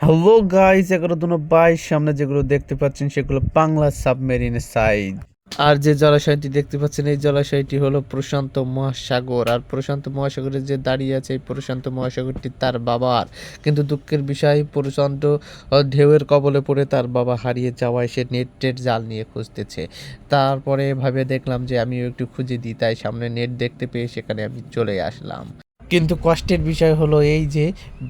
Hello guys এগারো দুনো বাইশ সামনে যেগুলো দেখতে পাচ্ছেন সেগুলো বাংলা সাবমেরিনের সাইড আর যে জলাশয়টি দেখতে পাচ্ছেন, এই জলাশয়টি হলো প্রশান্ত মহাসাগর। আর প্রশান্ত মহাসাগরে যে দাঁড়িয়ে আছে, এই প্রশান্ত মহাসাগরটি তার বাবার। কিন্তু দুঃখের বিষয়, প্রশান্ত ঢেউয়ের কবলে পড়ে তার বাবা হারিয়ে যাওয়ায় সে নেট টেট জাল নিয়ে খুঁজতেছে। তারপরে ভাবে দেখলাম যে, আমিও একটু খুঁজে দিই, তাই সামনে নেট দেখতে পেয়ে সেখানে আমি চলে আসলাম। কিন্তু কষ্টের বিষয় হলো এই যে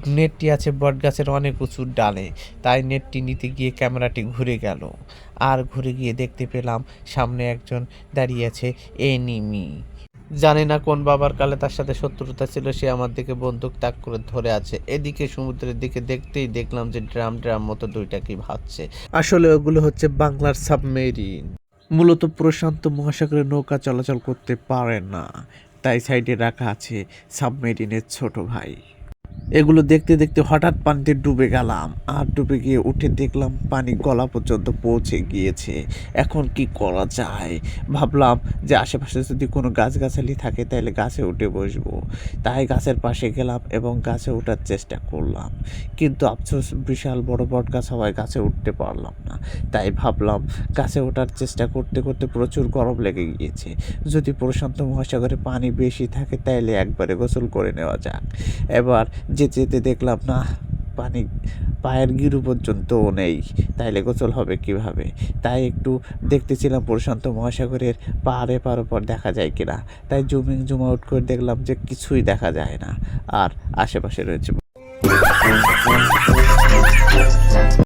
নেটটি আছে বটগাছের অনেক উঁচু ডালে। তাই নেটটি নিতে গিয়ে ক্যামেরাটি ঘুরে গেল। আর ঘুরে গিয়ে দেখতে পেলাম সামনে একজন দাঁড়িয়ে আছে এনিমি। জানি না কোন বাবার কালে তার সাথে শত্রুতা ছিল, সে আমার দিকে বন্দুক তাক করে ধরে আছে। এদিকে সমুদ্রের দিকে দেখতেই দেখলাম যে ড্রাম ড্রাম মতো দুইটা কি ভাবছে। আসলে ওগুলো হচ্ছে বাংলার সাবমেরিন। মূলত প্রশান্ত মহাসাগরে নৌকা চলাচল করতে পারে না। তাই সাইডে রাখা আছে সাবমেরিনের ছোট ভাই। এগুলো দেখতে দেখতে হঠাৎ পানিতে ডুবে গেলাম। আর ডুবে গিয়ে উঠে দেখলাম পানি গলা পর্যন্ত পৌঁছে গিয়েছে। এখন কি করা যায়? ভাবলাম যে আশেপাশে যদি কোনো গাছগাছালি থাকে তাহলে গাছে উঠে বসবো। তাই গাছের পাশে গেলাম এবং গাছে ওঠার চেষ্টা করলাম। কিন্তু আফসোস, বিশাল বড় বট গাছ হওয়ায় গাছে উঠতে পারলাম না। তাই ভাবলাম গাছে ওঠার চেষ্টা করতে করতে প্রচুর গরম লেগে গিয়েছে। যদি প্রশান্ত মহাসাগরে পানি বেশি থাকে তাইলে একবারে গোসল করে নেওয়া যাক। এবার যেতে যেতে দেখলাম, না, পানি, পায়ের গিরু পর্যন্তও নেই। তাইলে গোসল হবে কীভাবে? তাই একটু দেখতেছিলাম প্রশান্ত মহাসাগরের পাহাড়ে পার পর দেখা যায় কিনা। তাই জুমিং জুম আউট করে দেখলাম যে কিছুই দেখা যায় না। আর আশেপাশে রয়েছে